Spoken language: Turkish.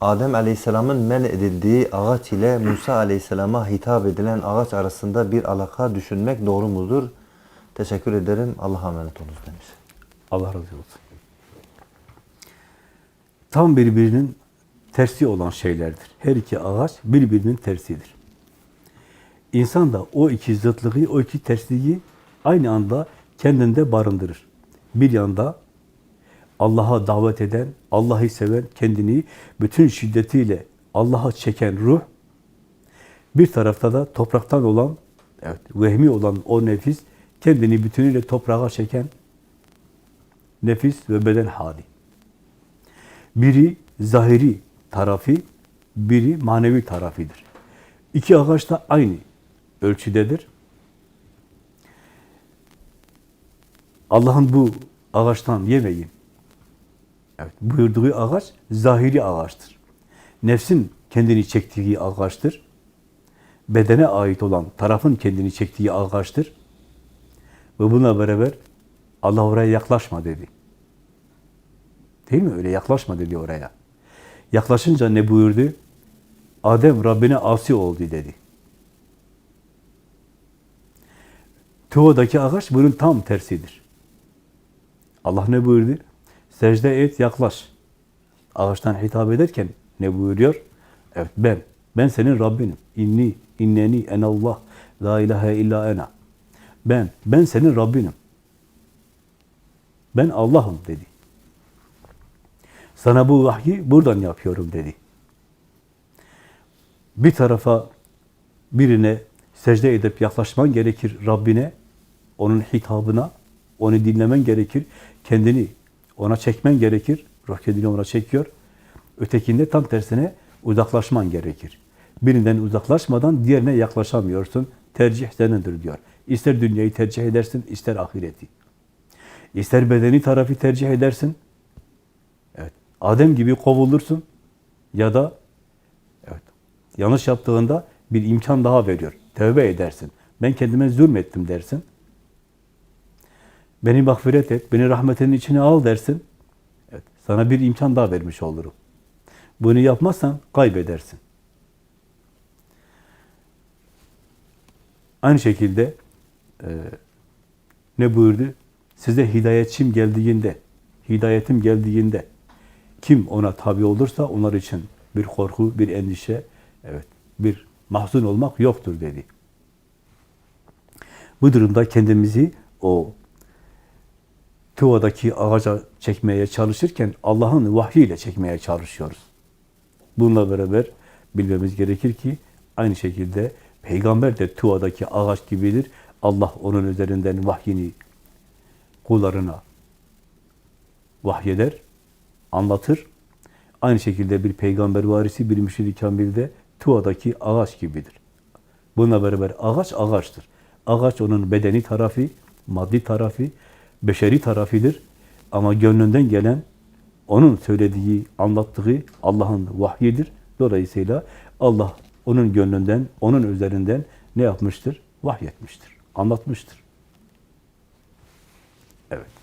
Adem Aleyhisselam'ın men edildiği ağaç ile Musa Aleyhisselam'a hitap edilen ağaç arasında bir alaka düşünmek doğru mudur? Teşekkür ederim. Allah'a emanet olunuz demiş. Allah razı olsun. Tam birbirinin tersi olan şeylerdir. Her iki ağaç birbirinin tersidir. İnsan da o iki zıtlığı, o iki tersliği aynı anda kendinde barındırır. Bir yanda Allah'a davet eden, Allah'ı seven, kendini bütün şiddetiyle Allah'a çeken ruh, bir tarafta da topraktan olan, evet, vehmi olan o nefis, kendini bütünüyle toprağa çeken nefis ve beden hali. Biri zahiri tarafı, biri manevi tarafıdır. İki ağaç da aynı ölçüdedir. Allah'ın bu ağaçtan yemeyin. Evet, buyurduğu ağaç zahiri ağaçtır. Nefsin kendini çektiği ağaçtır. Bedene ait olan tarafın kendini çektiği ağaçtır. Ve buna beraber Allah oraya yaklaşma dedi. Değil mi? Öyle yaklaşma dedi oraya. Yaklaşınca ne buyurdu? Adem Rabbine asi oldu dedi. Tuva'daki ağaç bunun tam tersidir. Allah ne buyurdu? Secde et, yaklaş. Ağaçtan hitap ederken ne buyuruyor? Evet ben, ben senin Rabbinim. İnni, inneni, enallah, la ilahe illa ena. Ben, ben senin Rabbinim. Ben Allah'ım dedi. Sana bu vahyi buradan yapıyorum dedi. Bir tarafa birine secde edip yaklaşman gerekir Rabbine, onun hitabına, onu dinlemen gerekir, kendini ona çekmen gerekir, ruh kendini ona çekiyor. Ötekinde tam tersine uzaklaşman gerekir. Birinden uzaklaşmadan diğerine yaklaşamıyorsun. Tercih senindir diyor. İster dünyayı tercih edersin, ister ahireti. İster bedeni tarafı tercih edersin. Evet. Adem gibi kovulursun ya da evet, yanlış yaptığında bir imkan daha veriyor. Tövbe edersin. Ben kendime zulmettim dersin. Beni mağfiret et, beni rahmetinin içine al dersin. Evet, sana bir imkan daha vermiş olurum. Bunu yapmazsan kaybedersin. Aynı şekilde e, ne buyurdu? Size hidayetçim geldiğinde, hidayetim geldiğinde kim ona tabi olursa onlar için bir korku, bir endişe, evet, bir mahzun olmak yoktur dedi. Bu durumda kendimizi o Tuva'daki ağaca çekmeye çalışırken Allah'ın vahyiyle çekmeye çalışıyoruz. Bununla beraber bilmemiz gerekir ki aynı şekilde peygamber de Tuva'daki ağaç gibidir. Allah onun üzerinden vahyini kullarına vahyeder, anlatır. Aynı şekilde bir peygamber varisi, bir müşid-i kamil de Tuva'daki ağaç gibidir. Bununla beraber ağaç ağaçtır. Ağaç onun bedeni tarafı, maddi tarafı, beşeri tarafıdır. Ama gönlünden gelen, onun söylediği, anlattığı Allah'ın vahyidir. Dolayısıyla Allah onun gönlünden, onun üzerinden ne yapmıştır? Vahyetmiştir, anlatmıştır. Evet.